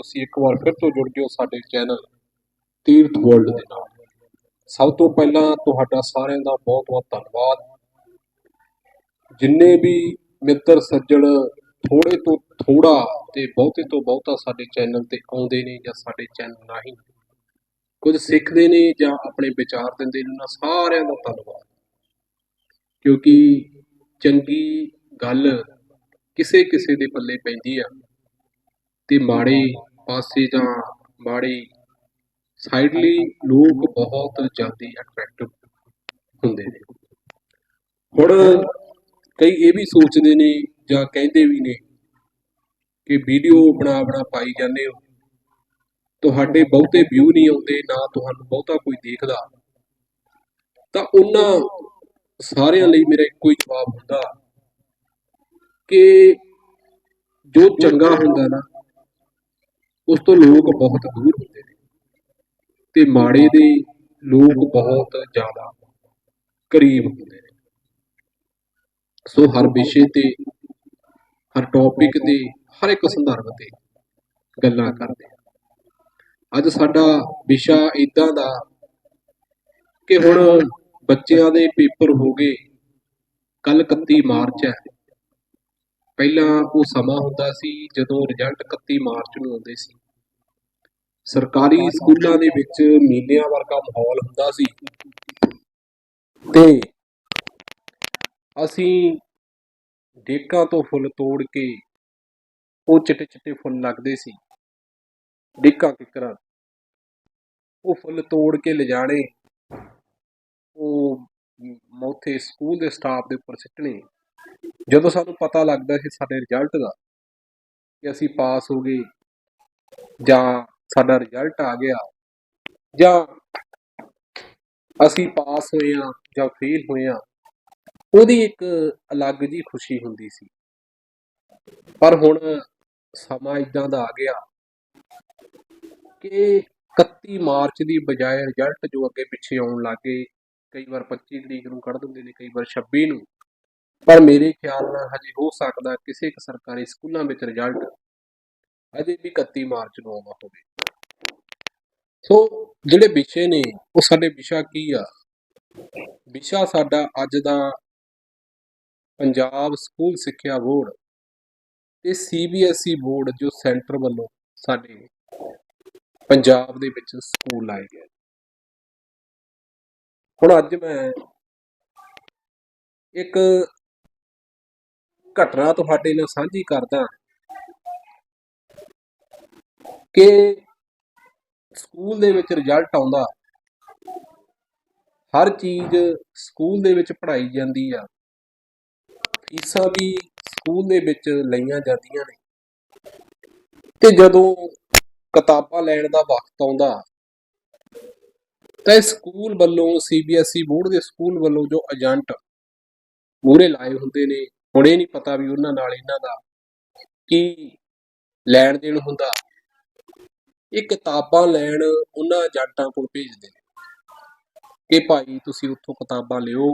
ਤੁਸੀਂ ਇੱਕ ਵਾਰ ਫਿਰ ਤੋਂ ਜੁੜ ਜਿਓ ਸਾਡੇ ਚੈਨਲ ਤੀਰਥ ਵਰਲਡ ਦੇ ਨਾਲ। ਸਭ ਤੋਂ ਪਹਿਲਾਂ ਤੁਹਾਡਾ ਸਾਰਿਆਂ ਦਾ ਬਹੁਤ ਬਹੁਤ ਧੰਨਵਾਦ। ਜਿੰਨੇ ਵੀ ਮਿੱਤਰ ਸੱਜਣ ਥੋੜੇ ਤੋਂ ਥੋੜਾ ਤੇ ਬਹੁਤੇ ਤੋਂ ਬਹੁਤਾ ਸਾਡੇ ਚੈਨਲ ਤੇ ਆਉਂਦੇ ਨੇ ਜਾਂ ਸਾਡੇ ਚੈਨਲ ਰਾਹੀਂ ਕੁਝ ਸਿੱਖਦੇ ਨੇ ਜਾਂ ਆਪਣੇ ਵਿਚਾਰ ਦਿੰਦੇ ਨੇ, ਉਹਨਾਂ ਸਾਰਿਆਂ ਦਾ ਧੰਨਵਾਦ। ਕਿਉਂਕਿ ਚੰਗੀ ਗੱਲ ਕਿਸੇ ਕਿਸੇ ਦੇ ਪੱਲੇ ਪੈਂਦੀ ਆ ਤੇ ਮਾੜੇ ਪਾਸੇ ਜਾਂ ਮਾੜੀ ਸਾਈਡਲੀ ਲੋਕ ਬਹੁਤ ਜ਼ਿਆਦਾ ਅਟਰੈਕਟਿਵ ਹੁੰਦੇ ਨੇ। ਹੁਣ ਕਈ ਇਹ ਵੀ ਸੋਚਦੇ ਨੇ ਜਾਂ ਕਹਿੰਦੇ ਵੀ ਨੇ ਕਿ ਵੀਡੀਓ ਬਣਾ ਬਣਾ ਪਾਈ ਜਾਂਦੇ ਹੋ। ਤੁਹਾਡੇ ਬਹੁਤੇ ਵਿਊ ਨਹੀਂ ਆਉਂਦੇ, ਨਾ ਤੁਹਾਨੂੰ ਬਹੁਤਾ ਕੋਈ ਦੇਖਦਾ। ਤਾਂ ਉਹਨਾਂ ਸਾਰਿਆਂ ਲਈ ਮੇਰਾ ਇੱਕੋ ਹੀ ਜਵਾਬ ਹੁੰਦਾ ਕਿ ਜੋ ਚੰਗਾ ਹੁੰਦਾ ਨਾ ਉਸ ਤੋਂ ਲੋਕ ਬਹੁਤ ਦੂਰ ਹੁੰਦੇ ਨੇ। ਤੇ ਮਾੜੇ ਦੇ ਲੋਕ ਬਹੁਤ ਜ਼ਿਆਦਾ ਕਰੀਬ ਹੁੰਦੇ ਨੇ। ਸੋ ਹਰ ਵਿਸ਼ੇ ਤੇ, ਹਰ ਟੌਪਿਕ ਤੇ, ਹਰ ਇੱਕ ਸੰਦਰਭ ਤੇ ਗੱਲਾਂ ਕਰਦੇ ਹਾਂ ਅੱਜ ਸਾਡਾ ਵਿਸ਼ਾ ਇਦਾਂ ਦਾ ਕਿ ਹੁਣ ਬੱਚਿਆਂ ਦੇ ਪੇਪਰ ਹੋ ਗਏ ਕੱਲ 31 ਮਾਰਚ ਹੈ। ਪਹਿਲਾਂ ਉਹ ਸਮਾਂ ਹੁੰਦਾ ਸੀ ਜਦੋਂ ਰਿਜ਼ਲਟ 31 ਮਾਰਚ ਨੂੰ ਆਉਂਦੇ ਸੀ। ਸਰਕਾਰੀ ਸਕੂਲਾਂ ਦੇ ਵਿੱਚ ਮੀਲਿਆਂ ਵਰਗਾ ਮਾਹੌਲ ਹੁੰਦਾ ਸੀ। ਤੇ ਅਸੀਂ ਡੇਕਾਂ ਤੋਂ ਫੁੱਲ ਤੋੜ ਕੇ ਉਹ ਚਿੱਟੇ ਚਿੱਟੇ ਫੁੱਲ ਲੱਗਦੇ ਸੀ। ਡੇਕਾਂ ਕਿਕਰਾਂ। ਉਹ ਫੁੱਲ ਤੋੜ ਕੇ ਲਿਜਾਣੇ। ਉਹ ਮ- ਉੱਥੇ ਸਕੂਲ ਦੇ ਸਟਾਫ ਦੇ ਉੱਪਰ ਸਿੱਟਣੇ। ਜਦੋਂ ਸਾਨੂੰ ਪਤਾ ਲੱਗਦਾ ਸੀ ਸਾਡੇ ਰਿਜ਼ਲਟ ਦਾ ਕਿ ਅਸੀਂ ਪਾਸ ਹੋ ਗਏ ਜਾਂ ਸਾਡਾ ਰਿਜ਼ਲਟ ਆ ਗਿਆ ਜਾਂ ਅਸੀਂ ਪਾਸ ਹੋਏ ਆ ਜਾਂ ਫੇਲ ਹੋਏ ਆ ਉਹਦੀ ਇੱਕ ਅਲੱਗ ਜੀ ਖੁਸ਼ੀ ਹੁੰਦੀ ਸੀ। ਪਰ ਹੁਣ ਸਮਾਂ ਇਦਾਂ ਦਾ ਆ ਗਿਆ ਕਿ 31 ਮਾਰਚ ਦੀ ਬਜਾਏ ਰਿਜ਼ਲਟ ਜੋ ਅੱਗੇ ਪਿੱਛੇ ਆਉਣ ਲੱਗੇ, ਕਈ ਵਾਰ 25 ਤਰੀਕ ਨੂੰ ਕੱਢ ਦਿੰਦੇ ਨੇ, ਕਈ ਵਾਰ 26 ਨੂੰ, ਪਰ ਮੇਰੇ ਖਿਆਲ ਨਾਲ ਹਜੇ ਹੋ ਸਕਦਾ ਕਿਸੇ ਇੱਕ ਸਰਕਾਰੀ ਸਕੂਲਾਂ ਵਿੱਚ ਰਿਜ਼ਲਟ ਅਜੇ ਵੀ 31 ਮਾਰਚ ਨੂੰ ਆਉਣਾ ਹੋਵੇ। ਸੋ ਜਿਹੜੇ ਵਿਸ਼ੇ ਨੇ, ਉਹ ਸਾਡੇ ਵਿਸ਼ਾ ਕੀ ਆ? ਵਿਸ਼ਾ ਸਾਡਾ ਅੱਜ ਦਾ ਪੰਜਾਬ ਸਕੂਲ ਸਿੱਖਿਆ ਬੋਰਡ ਤੇ ਸੀਬੀਐਸਈ ਬੋਰਡ ਜੋ ਸੈਂਟਰ ਵੱਲੋਂ ਸਾਡੇ ਪੰਜਾਬ ਦੇ ਵਿੱਚ ਸਕੂਲ ਲਾਏ ਗਏ। ਹੁਣ ਅੱਜ ਮੈਂ ਇੱਕ ਘਟਨਾ ਤੁਹਾਡੇ ਨਾਲ ਸਾਂਝੀ ਕਰਦਾ। ਕਿ ਸਕੂਲ ਦੇ ਵਿੱਚ ਰਿਜ਼ਲਟ ਆਉਂਦਾ। ਹਰ ਚੀਜ਼ ਸਕੂਲ ਦੇ ਵਿੱਚ ਪੜ੍ਹਾਈ ਜਾਂਦੀ ਆ। ਫੀਸਾਂ ਵੀ ਸਕੂਲ ਦੇ ਵਿੱਚ ਲਈਆਂ ਜਾਂਦੀਆਂ ਨੇ। ਤੇ ਜਦੋਂ ਕਿਤਾਬਾਂ ਲੈਣ ਦਾ ਵਕਤ ਆਉਂਦਾ, ਤਾਂ ਇਹ ਸਕੂਲ ਵੱਲੋਂ ਸੀਬੀਐਸਈ ਬੋਰਡ ਦੇ ਸਕੂਲ ਵੱਲੋਂ ਜੋ ਏਜੰਟ ਮੂਹਰੇ ਲਾਏ ਹੁੰਦੇ ਨੇ, ਹੁਣ ਇਹ ਨਹੀਂ ਪਤਾ ਵੀ ਉਹਨਾਂ ਨਾਲ ਇਹਨਾਂ ਦਾ ਕੀ ਲੈਣ ਦੇਣ ਹੁੰਦਾ। ਇਹ ਕਿਤਾਬਾਂ ਲੈਣ ਉਹਨਾਂ ਏਜੰਟਾਂ ਕੋਲ ਭੇਜਦੇ ਨੇ ਕਿ ਭਾਈ ਤੁਸੀਂ ਉੱਥੋਂ ਕਿਤਾਬਾਂ ਲਿਓ।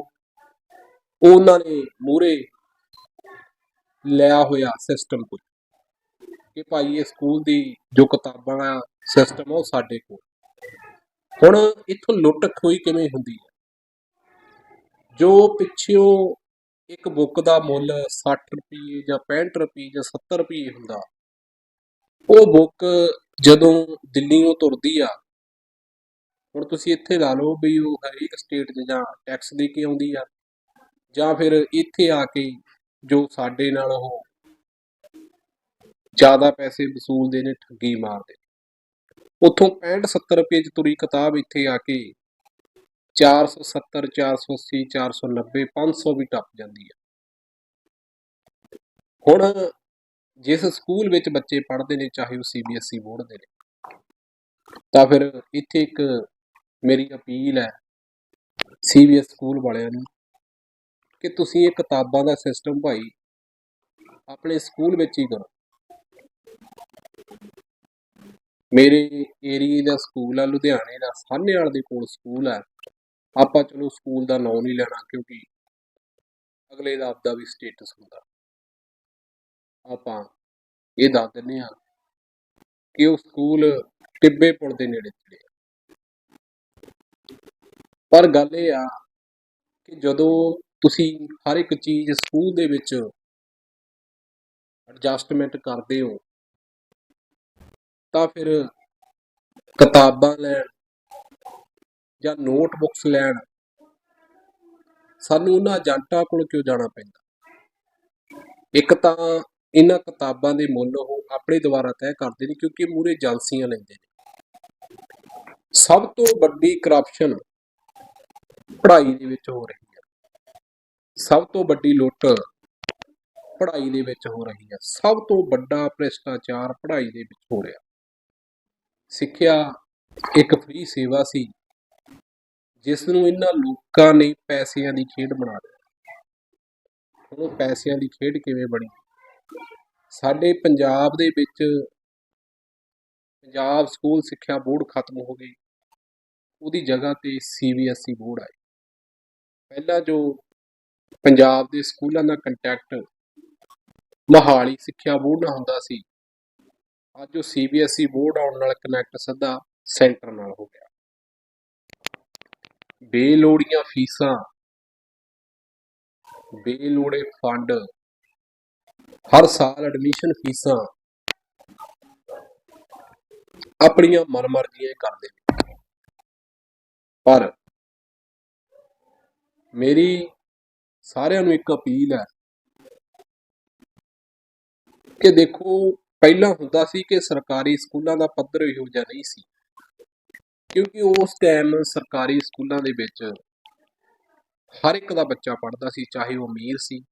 ਉਹਨਾਂ ਨੇ ਮੂਹਰੇ ਲਿਆ ਹੋਇਆ ਸਿਸਟਮ ਕੋਈ ਕਿ ਭਾਈ ਇਹ ਸਕੂਲ ਦੀ ਜੋ ਕਿਤਾਬਾਂ ਦਾ ਸਿਸਟਮ ਆ ਉਹ ਸਾਡੇ ਕੋਲ। ਹੁਣ ਇੱਥੋਂ ਲੁੱਟ ਖੋਈ ਕਿਵੇਂ ਹੁੰਦੀ ਹੈ ਜੋ ਪਿੱਛੋਂ ਇੱਕ ਬੁੱਕ ਦਾ ਮੁੱਲ 60 ਰੁਪਏ ਜਾਂ 65 ਰੁਪਏ ਜਾਂ 70 ਰੁਪਏ ਹੁੰਦਾ, ਉਹ ਬੁੱਕ ਜਦੋਂ ਦਿੱਲੀੋਂ ਤੁਰਦੀ ਆ, ਹੁਣ ਤੁਸੀਂ ਇੱਥੇ ਲਾ ਲਓ ਵੀ ਉਹ ਹਰੇਕ ਸਟੇਟ 'ਚ ਜਾਂ ਟੈਕਸ ਦੇ ਕੇ ਆਉਂਦੀ ਆ, ਜਾਂ ਫਿਰ ਇੱਥੇ ਆ ਕੇ ਜੋ ਸਾਡੇ ਨਾਲ ਉਹ ਜ਼ਿਆਦਾ ਪੈਸੇ ਵਸੂਲਦੇ ਨੇ, ਠੱਗੀ ਮਾਰਦੇ ਉੱਥੋਂ 65 70 ਪੇਜ ਤੁਰੀ ਕਿਤਾਬ ਇੱਥੇ ਆ ਕੇ 470 480 490 500 ਵੀ ਟੱਪ ਜਾਂਦੀ ਆ। ਹੁਣ ਜਿਸ ਸਕੂਲ ਵਿੱਚ ਬੱਚੇ ਪੜ੍ਹਦੇ ਨੇ, ਚਾਹੇ ਉਹ ਸੀਬੀਐਸਈ ਬੋਰਡ ਦੇ ਨੇ। ਤਾਂ ਫਿਰ ਇੱਥੇ ਇੱਕ ਮੇਰੀ ਅਪੀਲ ਹੈ ਸੀਬੀਐਸ ਸਕੂਲ ਵਾਲਿਆਂ ਨੂੰ, ਕਿ ਤੁਸੀਂ ਇਹ ਕਿਤਾਬਾਂ ਦਾ ਸਿਸਟਮ ਭਾਈ ਆਪਣੇ ਸਕੂਲ ਵਿੱਚ ਹੀ ਕਰੋ। ਮੇਰੇ ਏਰੀਏ ਦਾ ਸਕੂਲ ਆ, ਲੁਧਿਆਣੇ ਦਾ ਸਾਹਨੇਵਾਲ ਦੇ ਕੋਲ ਸਕੂਲ ਹੈ ਆਪਾਂ ਚਲੋ ਸਕੂਲ ਦਾ ਨਾਮ ਨਹੀਂ ਲੈਣਾ, ਕਿਉਂਕਿ ਅਗਲੇ ਦਾ ਆਪਦਾ ਵੀ ਸਟੇਟਸ ਹੁੰਦਾ। ਆਪਾਂ ਇਹ ਦੱਸ ਦਿੰਦੇ ਆ ਕਿ ਉਹ ਸਕੂਲ ਟਿੱਬੇ ਪੁਲ ਦੇ ਨੇੜੇ ਤੇੜੇ ਪਰ ਗੱਲ ਇਹ ਆ ਕਿ ਜਦੋਂ ਤੁਸੀਂ ਹਰ ਇੱਕ ਚੀਜ਼ ਸਕੂਲ ਦੇ ਵਿੱਚ ਐਡਜਸਟਮੈਂਟ ਕਰਦੇ ਹੋ, ਤਾਂ ਫਿਰ ਕਿਤਾਬਾਂ ਲੈਣ ਜਾਂ ਨੋਟਬੁੱਕਸ ਲੈਣ, ਸਾਨੂੰ ਉਹਨਾਂ ਏਜੰਟਾਂ ਕੋਲ ਕਿਉਂ ਜਾਣਾ ਪੈਂਦਾ? ਇੱਕ ਤਾਂ ਇਹਨਾਂ ਕਿਤਾਬਾਂ ਦੇ ਮੁੱਲ ਉਹ ਆਪਣੇ ਦੁਆਰਾ ਤੈਅ ਕਰਦੇ ਨੇ ਕਿਉਂਕਿ ਮੂਰੇ ਏਜੰਸੀਆਂ ਲੈਂਦੇ ਨੇ। ਸਭ ਤੋਂ ਵੱਡੀ ਕਰਪਸ਼ਨ ਪੜ੍ਹਾਈ ਦੇ ਵਿੱਚ ਹੋ ਰਹੀ ਹੈ। ਸਭ ਤੋਂ ਵੱਡੀ ਲੁੱਟ ਪੜ੍ਹਾਈ ਦੇ ਵਿੱਚ ਹੋ ਰਹੀ ਹੈ। ਸਭ ਤੋਂ ਵੱਡਾ ਭ੍ਰਿਸ਼ਟਾਚਾਰ ਪੜ੍ਹਾਈ ਦੇ ਵਿੱਚ ਹੋ ਰਿਹਾ। ਸਿੱਖਿਆ ਇੱਕ ਫ੍ਰੀ ਸੇਵਾ ਸੀ ਜਿਸ ਨੂੰ ਇਹਨਾਂ ਲੋਕਾਂ ਨੇ ਪੈਸਿਆਂ ਦੀ ਖੇਡ ਬਣਾ ਲਿਆ ਹੁਣ ਪੈਸਿਆਂ ਦੀ ਖੇਡ ਕਿਵੇਂ ਬਣੀ? ਸਾਡੇ ਪੰਜਾਬ ਦੇ ਵਿੱਚ ਪੰਜਾਬ ਸਕੂਲ ਸਿੱਖਿਆ ਬੋਰਡ ਖਤਮ ਹੋ ਗਈ। ਉਹਦੀ ਜਗ੍ਹਾ ਤੇ ਸੀਬੀਐਸਈ ਬੋਰਡ ਆਈ ਪਹਿਲਾਂ ਜੋ ਪੰਜਾਬ ਦੇ ਸਕੂਲਾਂ ਦਾ ਕੰਟੈਕਟ ਮੋਹਾਲੀ ਸਿੱਖਿਆ ਬੋਰਡ ਨਾਲ ਹੁੰਦਾ ਸੀ, ਅੱਜ ਉਹ ਸੀਬੀਐਸਈ ਬੋਰਡ ਆਉਣ ਨਾਲ ਕਨੈਕਟ ਸਿੱਧਾ ਸੈਂਟਰ ਨਾਲ ਹੋ ਗਿਆ। ਬੇਲੋੜੀਆਂ ਫੀਸਾਂ, ਬੇਲੋੜੇ ਫੰਡ ਹਰ ਸਾਲ ਐਡਮਿਸ਼ਨ ਫੀਸਾਂ ਆਪਣੀਆਂ ਮਨਮਰਜ਼ੀਆਂ ਹੀ ਕਰਦੇ ਨੇ। ਪਰ ਮੇਰੀ ਸਾਰਿਆਂ ਨੂੰ ਇੱਕ ਅਪੀਲ ਹੈ ਕਿ ਦੇਖੋ, ਪਹਿਲਾਂ ਹੁੰਦਾ ਸੀ ਕਿ ਸਰਕਾਰੀ ਸਕੂਲਾਂ ਦਾ ਪੱਧਰ ਇਹੋ ਜਿਹਾ ਨਹੀਂ ਸੀ। ਕਿਉਂਕਿ ਉਸ ਟਾਈਮ ਸਰਕਾਰੀ ਸਕੂਲਾਂ ਦੇ ਵਿੱਚ ਹਰ ਇੱਕ ਦਾ ਬੱਚਾ ਪੜ੍ਹਦਾ ਸੀ, ਚਾਹੇ ਉਹ ਅਮੀਰ ਸੀ,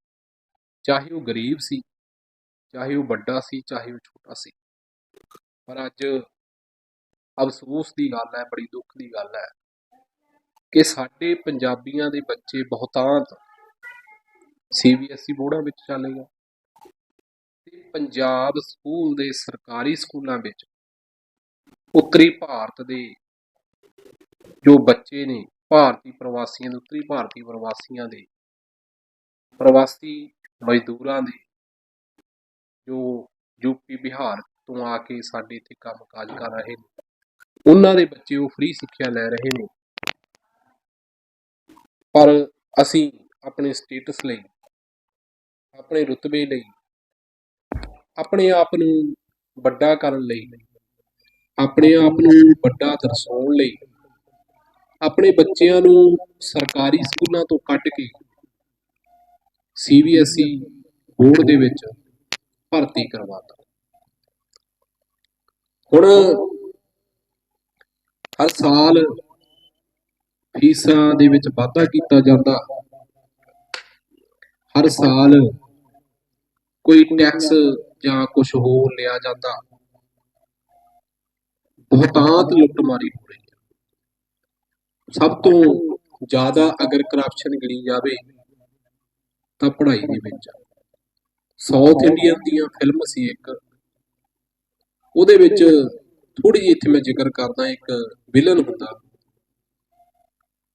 ਚਾਹੇ ਉਹ ਗਰੀਬ ਸੀ। ਚਾਹੇ ਉਹ ਵੱਡਾ ਸੀ, ਚਾਹੇ ਉਹ ਛੋਟਾ ਸੀ। ਪਰ ਅੱਜ ਅਫਸੋਸ ਦੀ ਗੱਲ ਹੈ, ਬੜੀ ਦੁੱਖ ਦੀ ਗੱਲ ਹੈ ਕਿ ਸਾਡੇ ਪੰਜਾਬੀਆਂ ਦੇ ਬੱਚੇ ਬਹੁਤਾਂਤ ਸੀਬੀਐਸਈ ਬੋਰਡਾਂ ਵਿੱਚ ਚਲੇ ਗਏ ਤੇ ਪੰਜਾਬ ਸਕੂਲ ਦੇ ਸਰਕਾਰੀ ਸਕੂਲਾਂ ਵਿੱਚ ਉੱਤਰੀ ਭਾਰਤ ਦੇ ਜੋ ਬੱਚੇ ਨੇ, ਭਾਰਤੀ ਪ੍ਰਵਾਸੀਆਂ ਦੇ, ਉੱਤਰੀ ਭਾਰਤੀ ਪ੍ਰਵਾਸੀਆਂ ਦੇ ਪ੍ਰਵਾਸੀ ਮਜ਼ਦੂਰਾਂ ਦੇ ਜੋ ਯੂਪੀ ਬਿਹਾਰ ਤੋਂ ਆ ਕੇ ਸਾਡੇ ਇੱਥੇ ਕੰਮਕਾਜ ਕਰ ਰਹੇ ਨੇ। ਉਹਨਾਂ ਦੇ ਬੱਚੇ ਉਹ ਫ੍ਰੀ ਸਿੱਖਿਆ ਲੈ ਰਹੇ ਨੇ। ਪਰ ਅਸੀਂ ਆਪਣੇ ਸਟੇਟਸ ਲਈ, ਆਪਣੇ ਰੁਤਬੇ ਲਈ, ਆਪਣੇ ਆਪ ਨੂੰ ਵੱਡਾ ਕਰਨ ਲਈ, ਆਪਣੇ ਆਪ ਨੂੰ ਵੱਡਾ ਦਰਸਾਉਣ ਲਈ, ਆਪਣੇ ਬੱਚਿਆਂ ਨੂੰ ਸਰਕਾਰੀ ਸਕੂਲਾਂ ਤੋਂ ਕੱਢ ਕੇ ਸੀਬੀਐਸਈ ਬੋਰਡ ਦੇ ਵਿੱਚ ਭਰਤੀ ਕਰਵਾਤਾ। ਹੁਣ ਹਰ ਸਾਲ ਫੀਸਾਂ ਦੇ ਵਿੱਚ ਵਾਧਾ ਕੀਤਾ ਜਾਂਦਾ। ਹਰ ਸਾਲ ਕੋਈ ਟੈਕਸ ਜਾਂ ਕੁਝ ਹੋਰ ਲਿਆ ਜਾਂਦਾ। ਬਹੁਤਾਤ ਲੁੱਟਮਾਰੀ ਹੋ ਰਹੀ ਹੈ। ਸਭ ਤੋਂ ਜ਼ਿਆਦਾ ਅਗਰ ਕਰਪਸ਼ਨ ਗਿਣੀ ਜਾਵੇ ਤਾਂ ਪੜ੍ਹਾਈ ਦੇ ਵਿੱਚ। ਸਾਊਥ ਇੰਡੀਅਨ ਦੀਆਂ ਫਿਲਮ ਸੀ ਇੱਕ। ਉਹਦੇ ਵਿੱਚ ਥੋੜੀ ਜਿਹੀ ਇੱਥੇ ਮੈਂ ਜ਼ਿਕਰ ਕਰਦਾ ਇੱਕ ਵਿਲਨ ਹੁੰਦਾ।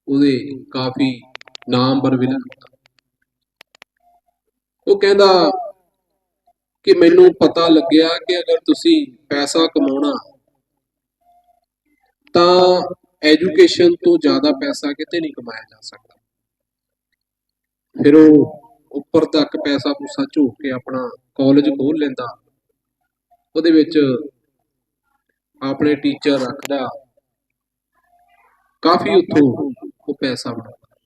ਉਹਦੇ ਕਾਫੀ ਨਾਮਵਰ ਵਿਲਨ ਹੁੰਦਾ। ਉਹ ਕਹਿੰਦਾ ਕਿ ਮੈਨੂੰ ਪਤਾ ਲੱਗਿਆ ਕਿ ਅਗਰ ਤੁਸੀਂ ਪੈਸਾ ਕਮਾਉਣਾ ਤਾਂ ਐਜੂਕੇਸ਼ਨ ਤੋਂ ਜ਼ਿਆਦਾ ਪੈਸਾ ਕਿਤੇ ਨਹੀਂ ਕਮਾਇਆ ਜਾ ਸਕਦਾ। ਫਿਰ ਉਹ ਉੱਪਰ ਤੱਕ ਪੈਸਾ ਪੂਸਾ ਝੋਕ ਕੇ ਆਪਣਾ ਕਾਲਜ ਖੋਲ ਲੈਂਦਾ। ਉਹਦੇ ਵਿੱਚ ਆਪਣੇ ਟੀਚਰ ਰੱਖਦਾ। ਕਾਫੀ ਉੱਥੋਂ ਉਹ ਪੈਸਾ ਬਣਾਉਂਦਾ।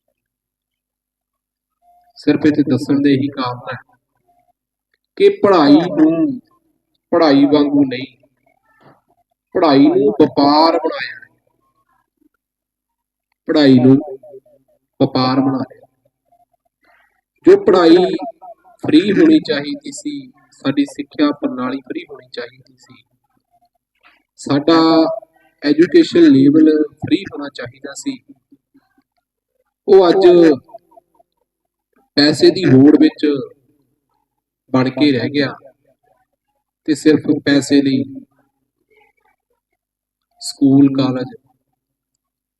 ਸਿਰਫ ਇੱਥੇ ਦੱਸਣ ਦੇ ਹੀ ਕਾਰਨ ਹੈ ਕਿ ਪੜ੍ਹਾਈ ਨੂੰ, ਪੜ੍ਹਾਈ ਵਾਂਗੂ ਨਹੀਂ, ਪੜ੍ਹਾਈ ਨੂੰ ਵਪਾਰ ਬਣਾਇਆ। ਪੜ੍ਹਾਈ ਨੂੰ ਵਪਾਰ ਬਣਾ ਲਿਆ। ਜੋ ਪੜ੍ਹਾਈ ਫ੍ਰੀ ਹੋਣੀ ਚਾਹੀਦੀ ਸੀ, ਸਾਡੀ ਸਿੱਖਿਆ ਪ੍ਰਣਾਲੀ ਫ੍ਰੀ ਹੋਣੀ ਚਾਹੀਦੀ ਸੀ। ਸਾਡਾ ਐਜੂਕੇਸ਼ਨ ਲੈਵਲ ਫ੍ਰੀ ਹੋਣਾ ਚਾਹੀਦਾ ਸੀ। ਉਹ ਅੱਜ ਪੈਸੇ ਦੀ ਹੋੜ ਵਿੱਚ ਬਣ ਕੇ ਰਹਿ ਗਿਆ ਤੇ ਸਿਰਫ ਪੈਸੇ ਲਈ ਸਕੂਲ ਕਾਲਜ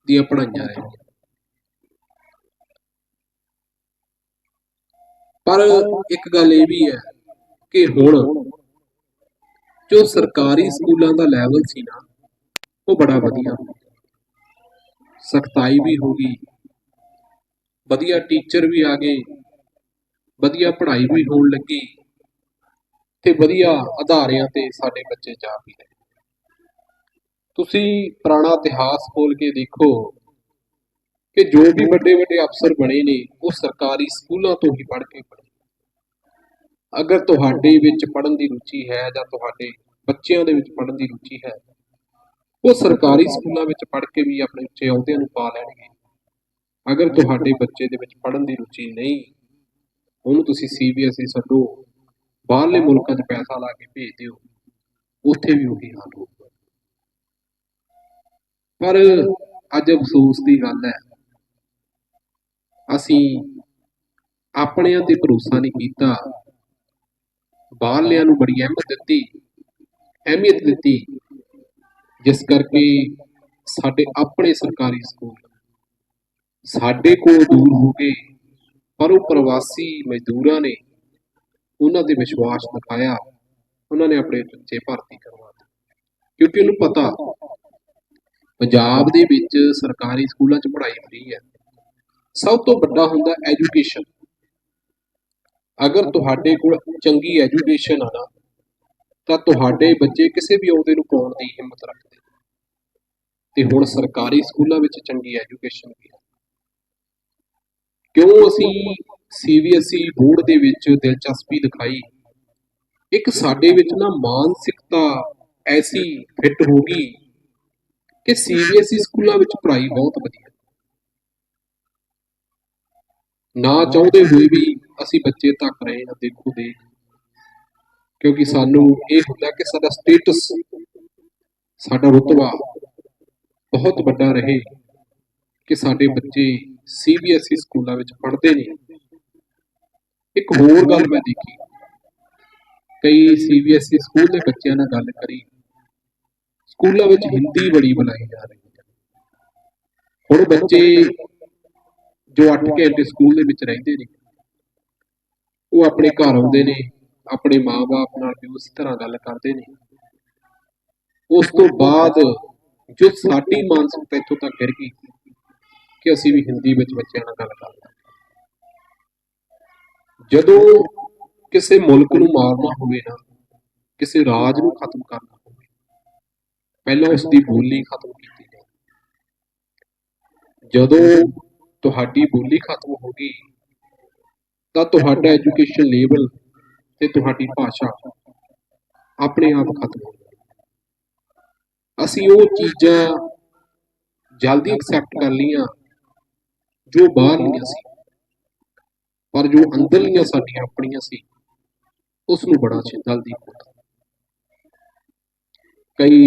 ਦੀਆਂ ਪੜ੍ਹਾਈਆਂ ਰਹਿ ਗਈਆਂ। ਪਰ ਇੱਕ ਗੱਲ ਇਹ ਵੀ ਹੈ ਕਿ ਹੁਣ ਜੋ ਸਰਕਾਰੀ ਸਕੂਲਾਂ ਦਾ ਲੈਵਲ ਸੀ ਨਾ, ਉਹ ਬੜਾ ਵਧੀਆ। ਸਖਤਾਈ ਵੀ ਹੋ ਗਈ। ਵਧੀਆ ਟੀਚਰ ਵੀ ਆ ਗਏ। ਵਧੀਆ ਪੜ੍ਹਾਈ ਵੀ ਹੋਣ ਲੱਗੀ ਤੇ ਵਧੀਆ ਅਧਾਰਿਆਂ ਤੇ ਸਾਡੇ ਬੱਚੇ ਜਾ ਵੀ ਰਹੇ। ਤੁਸੀਂ ਪੁਰਾਣਾ ਇਤਿਹਾਸ ਖੋਲ ਕੇ ਦੇਖੋ ਕਿ ਜੋ ਵੀ ਵੱਡੇ ਵੱਡੇ ਅਫਸਰ ਬਣੇ ਨੇ, ਉਹ ਸਰਕਾਰੀ ਸਕੂਲਾਂ ਤੋਂ ਹੀ ਪੜ੍ਹ ਕੇ ਬਣੇ ਅਗਰ ਤੁਹਾਡੇ ਵਿੱਚ ਪੜ੍ਹਨ ਦੀ ਰੁਚੀ ਹੈ ਜਾਂ ਤੁਹਾਡੇ ਬੱਚਿਆਂ ਦੇ ਵਿੱਚ ਪੜ੍ਹਨ ਦੀ ਰੁਚੀ ਹੈ, ਉਹ ਸਰਕਾਰੀ ਸਕੂਲਾਂ ਵਿੱਚ ਪੜ੍ਹ ਕੇ ਵੀ ਆਪਣੇ ਉੱਚੇ ਅਹੁਦਿਆਂ ਨੂੰ ਪਾ ਲੈਣਗੇ। ਅਗਰ ਤੁਹਾਡੇ ਬੱਚੇ ਦੇ ਵਿੱਚ ਪੜ੍ਹਨ ਦੀ ਰੁਚੀ ਨਹੀਂ, ਉਹਨੂੰ ਤੁਸੀਂ ਸੀਬੀਐਸਈ ਛੱਡੋ, ਬਾਹਰਲੇ ਮੁਲਕਾਂ 'ਚ ਪੈਸਾ ਲਾ ਕੇ ਭੇਜ ਦਿਓ, ਉੱਥੇ ਵੀ ਉਹੀ ਹਾਲ ਹੋਊਗਾ। ਪਰ ਅੱਜ ਅਫਸੋਸ ਦੀ ਗੱਲ ਹੈ ਅਸੀਂ ਆਪਣਿਆਂ ਤੇ ਭਰੋਸਾ ਨਹੀਂ ਕੀਤਾ। ਬਾਹਰਲਿਆਂ ਨੂੰ ਬੜੀ ਅਹਿਮਤ ਦਿੱਤੀ, ਅਹਿਮੀਅਤ ਦਿੱਤੀ, ਜਿਸ ਕਰਕੇ ਸਾਡੇ ਆਪਣੇ ਸਰਕਾਰੀ ਸਕੂਲ ਸਾਡੇ ਕੋਲ ਦੂਰ ਹੋ ਗਏ, ਪਰ ਉਹ ਪ੍ਰਵਾਸੀ ਮਜ਼ਦੂਰਾਂ ਨੇ ਉਹਨਾਂ ਦੇ ਵਿਸ਼ਵਾਸ ਦਿਖਾਇਆ। ਉਹਨਾਂ ਨੇ ਆਪਣੇ ਬੱਚੇ ਭਰਤੀ ਕਰਵਾ ਦਿੱਤੇ। ਕਿਉਂਕਿ ਉਹਨੂੰ ਪਤਾ, ਪੰਜਾਬ ਦੇ ਵਿੱਚ ਸਰਕਾਰੀ ਸਕੂਲਾਂ 'ਚ ਪੜ੍ਹਾਈ ਫ੍ਰੀ ਹੈ। ਸਭ ਤੋਂ ਵੱਡਾ ਹੁੰਦਾ ਐਜੂਕੇਸ਼ਨ ਅਗਰ ਤੁਹਾਡੇ ਕੋਲ ਚੰਗੀ ਐਜੂਕੇਸ਼ਨ ਆ ਨਾ, ਤਾਂ ਤੁਹਾਡੇ ਬੱਚੇ ਕਿਸੇ ਵੀ ਅਹੁਦੇ ਨੂੰ ਪਾਉਣ ਦੀ ਹਿੰਮਤ ਰੱਖਦੇ ਤੇ ਹੁਣ ਸਰਕਾਰੀ ਸਕੂਲਾਂ ਵਿੱਚ ਚੰਗੀ ਐਜੂਕੇਸ਼ਨ ਵੀ ਹੈ ਕਿਉਂ ਅਸੀਂ ਸੀਬੀਐਸਈ ਬੋਰਡ ਦੇ ਵਿੱਚ ਦਿਲਚਸਪੀ ਦਿਖਾਈ? ਇੱਕ ਸਾਡੇ ਵਿੱਚ ਨਾ ਮਾਨਸਿਕਤਾ ਐਸੀ ਫਿੱਟ ਹੋ ਗਈ ਕਿ ਸੀਬੀਐਸਈ ਸਕੂਲਾਂ ਵਿੱਚ ਪੜ੍ਹਾਈ ਬਹੁਤ ਵਧੀਆ ਨਾ ਚਾਹੁੰਦੇ ਹੋਏ ਵੀ ਅਸੀਂ ਬੱਚੇ ਤੱਕ ਰਹੇ ਹਾਂ ਦੇਖੋ ਦੇਖ। ਕਿਉਂਕਿ ਸਾਨੂੰ ਇਹ ਹੁੰਦਾ ਕਿ ਸਾਡਾ ਸਟੇਟਸ ਸਾਡਾ ਰੁਤਬਾ ਬਹੁਤ ਵੱਡਾ ਰਹੇ ਕਿ ਸਾਡੇ ਬੱਚੇ ਸੀਬੀਐਸਈ ਸਕੂਲਾਂ ਵਿੱਚ ਪੜ੍ਹਦੇ ਨੇ। ਇੱਕ ਹੋਰ ਗੱਲ ਮੈਂ ਦੇਖੀ। ਕਈ ਸੀਬੀਐਸਈ ਸਕੂਲ ਦੇ ਬੱਚਿਆਂ ਨਾਲ ਗੱਲ ਕਰੀ। ਸਕੂਲਾਂ ਵਿੱਚ ਹਿੰਦੀ ਬੜੀ ਬੁਲਾਈ ਜਾ ਰਹੀ ਹੈ। ਹੁਣ ਬੱਚੇ ਜੋ 8 ਘੰਟੇ ਸਕੂਲ ਦੇ ਵਿੱਚ ਰਹਿੰਦੇ ਨੇ। ਉਹ ਆਪਣੇ ਘਰ ਆਉਂਦੇ ਨੇ, ਆਪਣੇ ਮਾਪੇ ਨਾਲ ਵੀ ਉਸ ਤਰ੍ਹਾਂ ਗੱਲ ਕਰਦੇ ਨੇ। ਉਸ ਤੋਂ ਬਾਅਦ ਜੋ ਸਾਡੀ ਮਾਨਸਿਕਤਾ ਇੱਥੋਂ ਤੱਕ ਗਿਰ ਗਈ ਕਿ ਅਸੀਂ ਵੀ ਹਿੰਦੀ ਵਿੱਚ ਬੱਚਿਆਂ ਨਾਲ ਗੱਲ ਕਰਦੇ ਜਦੋਂ ਕਿਸੇ ਮੁਲਕ ਨੂੰ ਮਾਰਨਾ ਹੋਵੇ ਨਾ, ਕਿਸੇ ਰਾਜ ਨੂੰ ਖਤਮ ਕਰਨਾ ਹੋਵੇ, ਪਹਿਲਾਂ ਉਸ ਦੀ ਬੋਲੀ ਖਤਮ ਕੀਤੀ ਜਾਏ। ਜਦੋਂ ਤੁਹਾਡੀ ਬੋਲੀ ਖਤਮ ਹੋ ਗਈ, ਤਾਂ ਤੁਹਾਡਾ ਐਜੂਕੇਸ਼ਨ ਲੈਵਲ ਤੇ ਤੁਹਾਡੀ ਭਾਸ਼ਾ ਆਪਣੇ ਆਪ ਖਤਮ ਹੋ ਗਈ। ਅਸੀਂ ਉਹ ਚੀਜ਼ਾਂ ਜਲਦੀ ਐਕਸੈਪਟ ਕਰ ਲਈਆਂ ਜੋ ਬਾਹਰਲੀਆਂ ਸੀ, ਪਰ ਜੋ ਅੰਦਰਲੀਆਂ ਸਾਡੀਆਂ ਆਪਣੀਆਂ ਸੀ ਉਸ ਨੂੰ ਬੜਾ ਜਲਦੀ ਖੋਤਾ ਕਈ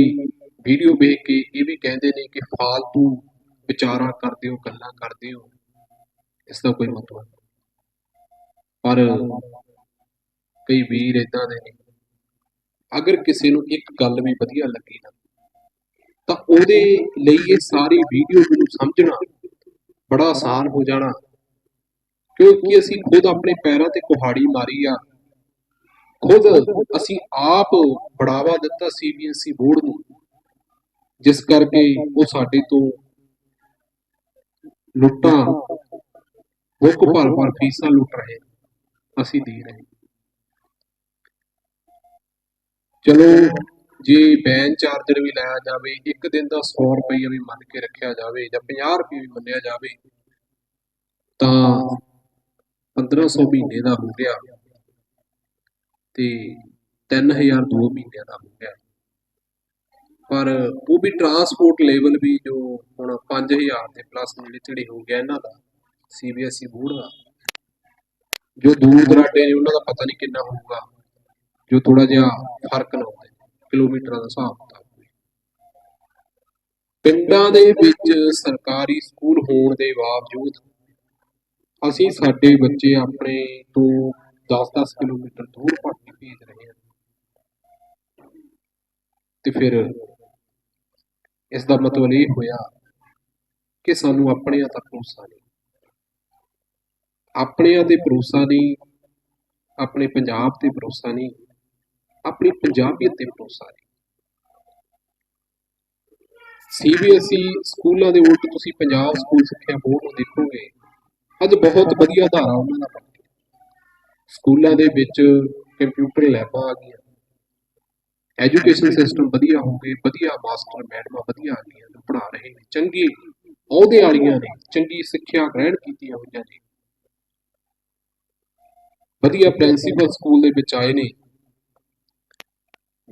ਵੀਡੀਓ ਵੇਖ ਕੇ ਇਹ ਵੀ ਕਹਿੰਦੇ ਨੇ ਕਿ ਫਾਲਤੂ ਵਿਚਾਰਾਂ ਕਰਦੇ ਹੋ, ਗੱਲਾਂ ਕਰਦੇ ਹੋ, ਇਸ ਦਾ ਕੋਈ ਮਤਲਬ ਨਹੀਂ। ਪਰ ਕਈ ਵੀਰ ਇਦਾਂ ਦੇ ਨੇ, ਅਗਰ ਕਿਸੇ ਨੂੰ ਇੱਕ ਗੱਲ ਵੀ ਵਧੀਆ ਲੱਗੀ ਨਾ, ਤਾਂ ਉਹਦੇ ਲਈ ਇਹ ਸਾਰੀ ਵੀਡੀਓ ਨੂੰ ਸਮਝਣਾ ਬੜਾ ਆਸਾਨ ਹੋ ਜਾਣਾ। ਕਿਉਂਕਿ ਅਸੀਂ ਖੁਦ ਆਪਣੇ ਪੈਰਾਂ ਤੇ ਕੁਹਾੜੀ ਮਾਰੀ ਆ, ਖੁਦ ਅਸੀਂ ਆਪ ਬੜਾਵਾ ਦਿੱਤਾ ਸੀਬੀਐਸਈ ਬੋਰਡ ਨੂੰ, ਜਿਸ ਕਰਕੇ ਉਹ ਸਾਡੇ ਤੋਂ ਲੁੱਟਾਂ। ਬੁੱਕ ਭਰ ਭਰ ਫੀਸਾਂ ਲੁੱਟ ਰਹੇ। ਅਸੀਂ ਦੇ ਰਹੇ। ਚਲੋ ਜੇ ਬੈਨ ਚਾਰਜਰ ਵੀ ਲਾਇਆ ਜਾਵੇ ਇੱਕ ਦਿਨ ਦਾ 100 ਰੁਪਏ ਵੀ ਮੰਨ ਕੇ ਰੱਖਿਆ ਜਾਵੇ ਜਾਂ 50 ਰੁਪਏ ਵੀ ਮੰਨਿਆ ਜਾਵੇ ਤਾਂ 1500 ਮਹੀਨੇ ਦਾ ਹੋ ਗਿਆ ਤੇ 3000 ਦੋ ਮਹੀਨਿਆਂ ਦਾ ਹੋ ਗਿਆ। ਪਰ ਉਹ ਵੀ ਟਰਾਂਸਪੋਰਟ ਲੈਵਲ ਵੀ ਜੋ ਹੁਣ 5000 ਦੇ ਪਲੱਸ ਨੇੜੇ ਤੇੜੇ ਹੋ ਗਿਆ ਇਹਨਾਂ ਦਾ ਸੀਬੀਐਸਈ ਬੋਰਡ ਦਾ, ਜੋ ਦੂਰ ਦਰਾਡੇ ਨੇ ਉਹਨਾਂ ਦਾ ਪਤਾ ਨਹੀਂ ਕਿੰਨਾ ਹੋਊਗਾ, ਜੋ ਥੋੜਾ ਜਿਹਾ ਫ਼ਰਕ ਨਾ ਹੋਵੇ, ਕਿਲੋਮੀਟਰਾਂ ਦਾ ਹਿਸਾਬ ਕਿਤਾਬ ਪਿੰਡਾਂ ਦੇ ਵਿੱਚ ਸਰਕਾਰੀ ਸਕੂਲ ਹੋਣ ਦੇ ਬਾਵਜੂਦ ਅਸੀਂ ਸਾਡੇ ਬੱਚੇ ਆਪਣੇ ਤੋਂ 10-10 ਕਿਲੋਮੀਟਰ ਦੂਰ ਪੜ੍ਹਨ ਭੇਜ ਰਹੇ ਹਾਂ। ਤੇ ਫਿਰ ਇਸ ਦਾ ਮਤਲਬ ਇਹ ਹੋਇਆ ਕਿ ਸਾਨੂੰ ਆਪਣਿਆਂ ਤੱਕ ਭਰੋਸਾ ਨਹੀਂ। ਆਪਣਿਆਂ ਤੇ ਭਰੋਸਾ ਨਹੀਂ, ਆਪਣੇ ਪੰਜਾਬ ਤੇ ਭਰੋਸਾ ਨਹੀਂ, ਆਪਣੀ ਪੰਜਾਬੀਅਤ ਤੇ ਭਰੋਸਾ ਨਹੀਂ। ਸੀਬੀਐਸਈ E ਸਕੂਲਾਂ ਦੇ ਉਲਟ ਤੁਸੀਂ ਪੰਜਾਬ ਸਕੂਲ ਸਿੱਖਿਆ ਬੋਰਡ ਨੂੰ ਦੇਖੋਗੇ, ਅੱਜ ਬਹੁਤ ਵਧੀਆ ਧਾਰਾ ਉਹਨਾਂ ਦਾ ਬਣ ਗਿਆ। ਸਕੂਲਾਂ ਦੇ ਵਿੱਚ ਕੰਪਿਊਟਰ ਲੈਬਾਂ ਆ ਗਈਆਂ। ਐਜੂਕੇਸ਼ਨ ਸਿਸਟਮ ਵਧੀਆ ਹੋ ਗਏ ਵਧੀਆ ਮਾਸਟਰ ਮੈਡਮਾਂ ਵਧੀਆ ਆ ਗਈਆਂ ਜੋ ਪੜ੍ਹਾ ਰਹੇ ਨੇ, ਚੰਗੀ ਅਹੁਦੇ ਵਾਲੀਆਂ ਨੇ, ਚੰਗੀ ਸਿੱਖਿਆ ਗ੍ਰਹਿਣ ਕੀਤੀਆਂ ਹੋਈਆਂ ਨੇ। ਵਧੀਆ ਪ੍ਰਿੰਸੀਪਲ ਸਕੂਲ ਦੇ ਵਿੱਚ ਆਏ ਨੇ,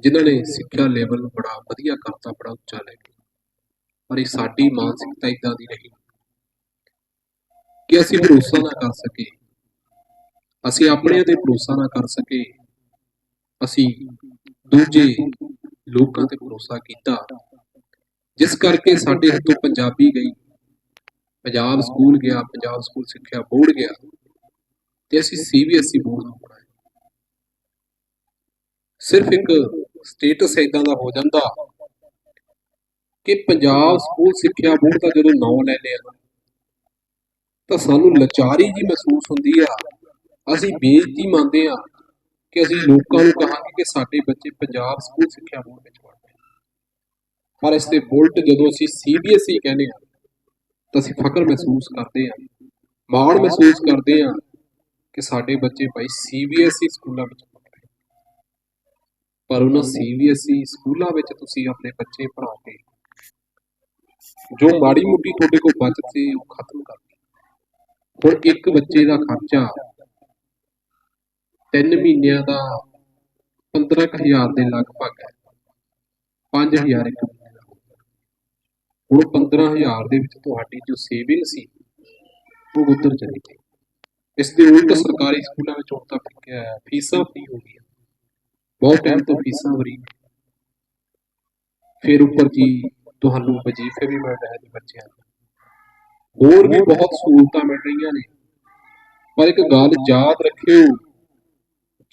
ਜਿਨ੍ਹਾਂ ਨੇ ਸਿੱਖਿਆ ਲੈਵਲ ਨੂੰ ਬੜਾ ਵਧੀਆ ਕਰਤਾ, ਬੜਾ ਉੱਚਾ ਲੈ ਕੇ ਪਰ ਇਹ ਸਾਡੀ ਮਾਨਸਿਕਤਾ ਇਦਾਂ ਦੀ ਰਹੀ ਕਿ ਅਸੀਂ ਭਰੋਸਾ ਨਾ ਕਰ ਸਕੇ ਅਸੀਂ ਆਪਣੇ ਤੇ ਭਰੋਸਾ ਨਾ ਕਰ ਸਕੇ ਅਸੀਂ ਦੂਜੇ ਲੋਕਾਂ ਤੇ ਭਰੋਸਾ ਕੀਤਾ। ਜਿਸ ਕਰਕੇ ਸਾਡੇ ਹੱਥੋਂ ਪੰਜਾਬੀ ਗਈ। ਪੰਜਾਬ ਸਕੂਲ ਗਿਆ ਪੰਜਾਬ ਸਕੂਲ ਸਿੱਖਿਆ ਬੋਰਡ ਗਿਆ ਤੇ ਅਸੀਂ ਸੀਬੀਐਸਈ ਬੋਰਡ ਨੂੰ ਬਣਾਇਆ ਸਿਰਫ ਇੱਕ ਸਟੇਟਸ ਇਦਾਂ ਦਾ ਹੋ ਜਾਂਦਾ ਕਿ ਪੰਜਾਬ ਸਕੂਲ ਸਿੱਖਿਆ ਬੋਰਡ ਦਾ ਜਦੋਂ ਨਾਮ ਲੈਂਦੇ ਆ ਤਾਂ ਸਾਨੂੰ ਲਾਚਾਰੀ ਜੀ ਮਹਿਸੂਸ ਹੁੰਦੀ ਆ। ਅਸੀਂ ਬੇਇੱਜ਼ਤੀ ਮੰਨਦੇ ਆ ਕਿ ਅਸੀਂ ਲੋਕਾਂ ਨੂੰ ਕਹਾਂਗੇ ਕਿ ਸਾਡੇ ਬੱਚੇ ਪੰਜਾਬ ਸਕੂਲ ਸਿੱਖਿਆ ਬੋਰਡ ਵਿੱਚ ਪੜ੍ਹਦੇ ਪਰ ਇਸ ਦੇ ਉਲਟ ਜਦੋਂ ਅਸੀਂ ਸੀਬੀਐਸਈ ਕਹਿੰਦੇ ਆ ਤਾਂ ਅਸੀਂ ਫਖਰ ਮਹਿਸੂਸ ਕਰਦੇ ਆ ਮਾਣ ਮਹਿਸੂਸ ਕਰਦੇ ਆ ਕਿ ਸਾਡੇ ਬੱਚੇ ਭਾਈ ਸੀਬੀਐਸਈ ਸਕੂਲਾਂ ਵਿੱਚ ਪੜ੍ਹਦੇ ਆ। ਪਰ ਉਹਨਾਂ ਸੀਬੀਐਸਈ ਸਕੂਲਾਂ ਵਿੱਚ ਤੁਸੀਂ ਆਪਣੇ ਬੱਚੇ ਪੜ੍ਹਾ ਕੇ ਜੋ ਮਾੜੀ ਮੋਟੀ ਤੁਹਾਡੇ ਕੋਲ ਬਚਤ ਸੀ, ਉਹ ਖਤਮ ਕਰ ਹੁਣ ਇੱਕ ਬੱਚੇ ਦਾ ਖਰਚਾ ਤਿੰਨ ਮਹੀਨਿਆਂ ਦਾ 15000 ਦੇ ਲਗਭਗ ਹੈ। 5000 ਇੱਕ ਮਹੀਨੇ ਦਾ। ਹੁਣ 15000 ਦੇ ਵਿੱਚ ਤੁਹਾਡੀ ਜੋ ਸੇਵਿੰਗ ਸੀ, ਉਹ ਉੱਧਰ ਚਲੀ ਗਈ। ਇਸ ਦੇ ਉਲਟ ਸਰਕਾਰੀ ਸਕੂਲਾਂ ਵਿੱਚ ਹੁਣ ਤੱਕ ਫੀਸਾਂ ਫ੍ਰੀ ਹੋ ਗਈਆਂ। ਬਹੁਤ ਟਾਈਮ ਤੋਂ ਫੀਸਾਂ ਫ੍ਰੀ ਫਿਰ ਉੱਪਰ ਜੀ ਤੁਹਾਨੂੰ ਵਜ਼ੀਫੇ ਵੀ ਮਿਲ ਰਹੇ ਨੇ ਬੱਚਿਆਂ ਨੂੰ। ਹੋਰ ਵੀ ਬਹੁਤ ਸਹੂਲਤਾਂ ਮਿਲ ਰਹੀਆਂ ਨੇ। ਪਰ ਇੱਕ ਗੱਲ ਯਾਦ ਰੱਖਿਓ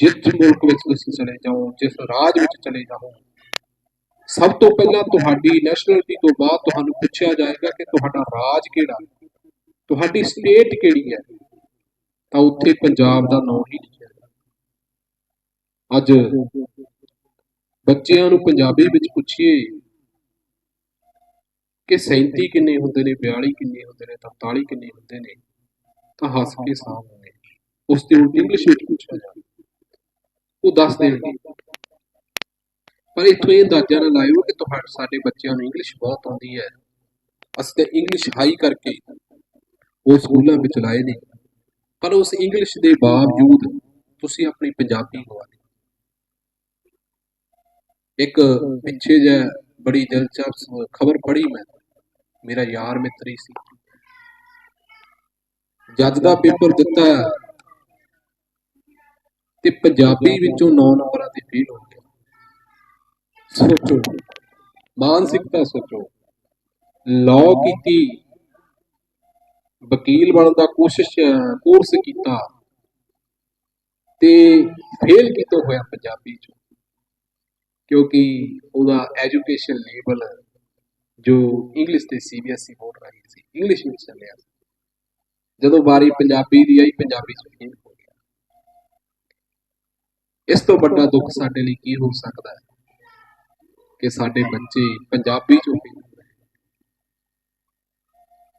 ਜਿਸ ਮੁਲਕ ਵਿੱਚ ਤੁਸੀਂ ਚਲੇ ਜਾਓ, ਜਿਸ ਰਾਜ ਵਿੱਚ ਚਲੇ ਜਾਓ, ਸਭ ਤੋਂ ਪਹਿਲਾਂ ਤੁਹਾਡੀ ਨੈਸ਼ਨਲਿਟੀ ਤੋਂ ਬਾਅਦ ਤੁਹਾਨੂੰ ਪੁੱਛਿਆ ਜਾਏਗਾ ਕਿ ਤੁਹਾਡਾ ਰਾਜ ਕਿਹੜਾ ਤੁਹਾਡੀ ਸਟੇਟ ਕਿਹੜੀ ਹੈ? ਤਾਂ ਉੱਥੇ ਪੰਜਾਬ ਦਾ ਨਾਮ ਹੀ ਲਿਖਿਆ ਜਾਂਦਾ ਅੱਜ ਬੱਚਿਆਂ ਨੂੰ ਪੰਜਾਬੀ ਵਿੱਚ ਪੁੱਛੀਏ ਕਿ 37 ਕਿੰਨੇ ਹੁੰਦੇ ਨੇ 42 ਕਿੰਨੇ ਹੁੰਦੇ ਨੇ 43 ਕਿੰਨੇ ਹੁੰਦੇ ਨੇ, ਤਾਂ ਹੱਸ ਕੇ ਸਾਹਮਣੇ। ਉਸ ਦੀ ਉਲਟੀ ਇੰਗਲਿਸ਼ ਵਿੱਚ ਪੁੱਛਿਆ ਜਾਵੇ। ਉਹ ਦੱਸ ਦੇਣਗੇ ਪਰ ਇੱਥੋਂ ਇਹ ਅੰਦਾਜ਼ਾ ਨਾ ਲਾਇਓ ਕਿ ਤੁਹਾਡੇ, ਸਾਡੇ ਬੱਚਿਆਂ ਨੂੰ ਇੰਗਲਿਸ਼ ਬਹੁਤ ਆਉਂਦੀ ਹੈ। ਅਸੀਂ ਤਾਂ ਇੰਗਲਿਸ਼ ਹਾਈ ਕਰਕੇ ਉਹ ਸਕੂਲਾਂ ਵਿੱਚ ਲਾਏ ਨੇ। ਪਰ ਉਸ ਇੰਗਲਿਸ਼ ਦੇ ਬਾਵਜੂਦ ਤੁਸੀਂ ਆਪਣੀ ਪੰਜਾਬੀ ਗਵਾ ਲਈ। ਇੱਕ ਪਿੱਛੇ ਜਿਹਾ ਬੜੀ ਦਿਲਚਸਪ ਖਬਰ ਪੜ੍ਹੀ ਮੈਂ। ਮੇਰਾ ਯਾਰ ਮਿੱਤਰ ਸੀ। ਜੱਜ ਦਾ ਪੇਪਰ ਦਿੱਤਾ ਤੇ ਪੰਜਾਬੀ ਵਿੱਚੋਂ 9 ਨੰਬਰਾਂ ਤੇ ਫੇਲ ਹੋ ਗਿਆ। ਸੋਚੋ। ਮਾਨਸਿਕਤਾ ਸੋਚੋ। ਲਾਅ ਕੀਤੀ। ਵਕੀਲ ਬਣਨ ਦਾ ਕੋਸ਼ਿਸ਼ ਕੋਰਸ ਕੀਤਾ। ਤੇ ਫੇਲ ਕੀਤਾ ਹੋਇਆ ਪੰਜਾਬੀ ਚ। ਕਿਉਂਕਿ ਉਹਦਾ ਐਜੂਕੇਸ਼ਨ ਲੈਵਲ ਜੋ ਇੰਗਲਿਸ਼ ਤੇ ਸੀਬੀਐਸਈ ਬੋਰਡ ਰਹੀ ਸੀ ਇੰਗਲਿਸ਼ ਵਿੱਚ ਚੱਲਿਆ ਜਦੋਂ ਵਾਰੀ ਪੰਜਾਬੀ ਦੀ ਆਈ ਪੰਜਾਬੀ ਚ ਫੇਲ ਇਸ ਤੋਂ ਵੱਡਾ ਦੁੱਖ ਸਾਡੇ ਲਈ ਕੀ ਹੋ ਸਕਦਾ ਹੈ? ਕਿ ਸਾਡੇ ਬੱਚੇ ਪੰਜਾਬੀ ਚੋਂ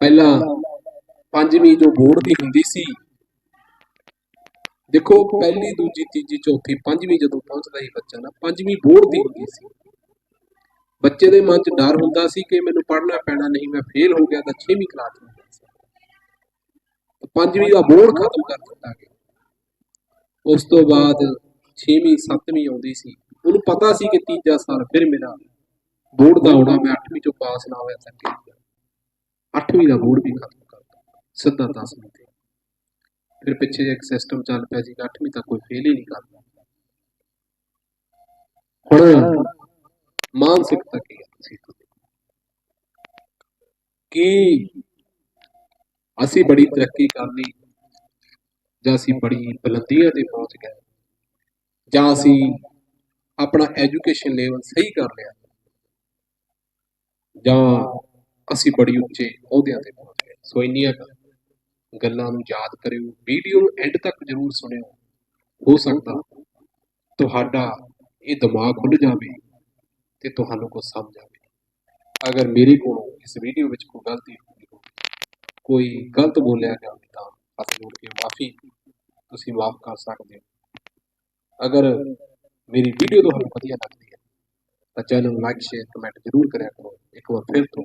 ਪਹਿਲਾਂ ਪੰਜਵੀਂ ਜੋ ਬੋਰਡ ਦੀ ਹੁੰਦੀ ਸੀ, ਦੇਖੋ ਪਹਿਲੀ, ਦੂਜੀ, ਤੀਜੀ, ਚੌਥੀ, ਪੰਜਵੀਂ ਜਦੋਂ ਪਹੁੰਚਦਾ ਸੀ ਬੱਚਾ ਨਾ, ਪੰਜਵੀਂ ਬੋਰਡ ਦੀ ਹੁੰਦੀ ਸੀ। ਬੱਚੇ ਦੇ ਮਨ 'ਚ ਡਰ ਹੁੰਦਾ ਸੀ ਕਿ ਮੈਨੂੰ ਪੜ੍ਹਨਾ ਪੈਣਾ ਨਹੀਂ, ਮੈਂ ਫੇਲ ਹੋ ਗਿਆ ਤਾਂ 6ਵੀਂ ਕਲਾਸ ਵਿੱਚ ਪੰਜਵੀਂ ਦਾ ਬੋਰਡ ਖਤਮ ਕਰ ਦਿੱਤਾ ਗਿਆ। ਉਸ ਤੋਂ ਬਾਅਦ 6ਵੀਂ 7ਵੀਂ ਆਉਂਦੀ ਸੀ। ਉਹਨੂੰ ਪਤਾ ਸੀ ਕਿ ਤੀਜਾ ਸਾਲ ਫਿਰ ਮੇਰਾ ਬੋਰਡ ਦਾ ਆਉਣਾ, ਮੈਂ 8ਵੀਂ ਚੋਂ ਪਾਸ ਨਾ ਹੋਇਆ ਤਾਂ 8ਵੀਂ ਦਾ ਬੋਰਡ ਵੀ ਖਤਮ ਕਰਤਾ ਸਿੱਧਾ 10ਵੀਂ ਤੇ। ਫਿਰ ਪਿੱਛੇ ਇੱਕ ਸਿਸਟਮ ਚੱਲ ਪਿਆ ਸੀ 8ਵੀਂ ਤੱਕ ਕੋਈ ਫੇਲ ਹੀ ਨਹੀਂ ਕਰਦਾ ਹੁਣ ਮਾਨਸਿਕਤਾ ਕੀ ਹੈ ਤੁਸੀਂ ਕਿ ਅਸੀਂ ਬੜੀ ਤਰੱਕੀ ਕਰ ਲਈ ਜਾਂ ਅਸੀਂ ਬੜੀ ਬੁਲੰਦੀਆਂ ਤੇ ਪਹੁੰਚ ਗਏ? ਜਾਂ ਅਸੀਂ ਆਪਣਾ ਐਜੂਕੇਸ਼ਨ ਲੈਵਲ ਸਹੀ ਕਰ ਲਿਆ, ਜਾਂ ਅਸੀਂ ਬੜੀ ਉੱਚੇ ਅਹੁਦਿਆਂ ਤੇ ਪਹੁੰਚ ਗਏ। ਸੋ ਇੰਨੀਆਂ ਗੱਲਾਂ ਨੂੰ ਯਾਦ ਕਰਿਓ ਵੀਡੀਓ ਨੂੰ ਐਂਡ ਤੱਕ ਜ਼ਰੂਰ ਸੁਣਿਓ। ਹੋ ਸਕਦਾ ਤੁਹਾਡਾ ਇਹ ਦਿਮਾਗ ਖੁੱਲ ਜਾਵੇ ਤੇ ਤੁਹਾਨੂੰ ਕੁਝ ਸਮਝ ਆਵੇ। ਅਗਰ ਮੇਰੇ ਕੋਲੋਂ ਇਸ ਵੀਡੀਓ ਵਿੱਚ ਕੋਈ ਗਲਤੀ ਹੋਈ ਹੋਵੇ, ਕੋਈ ਗਲਤ ਬੋਲਿਆ ਜਾਵੇ ਤਾਂ ਹੱਥ ਜੋੜ ਕੇ ਮਾਫੀ, ਤੁਸੀਂ ਮਾਫ ਕਰ ਸਕਦੇ ਹੋ। ਅਗਰ ਮੇਰੀ ਵੀਡੀਓ ਤੁਹਾਨੂੰ ਵਧੀਆ ਲੱਗਦੀ ਹੈ, ਤਾਂ ਚੈਨਲ ਨੂੰ ਲਾਈਕ ਸ਼ੇਅਰ ਕਮੈਂਟ ਜ਼ਰੂਰ ਕਰਿਆ ਕਰੋ। ਇੱਕ ਵਾਰ ਫਿਰ ਤੋਂ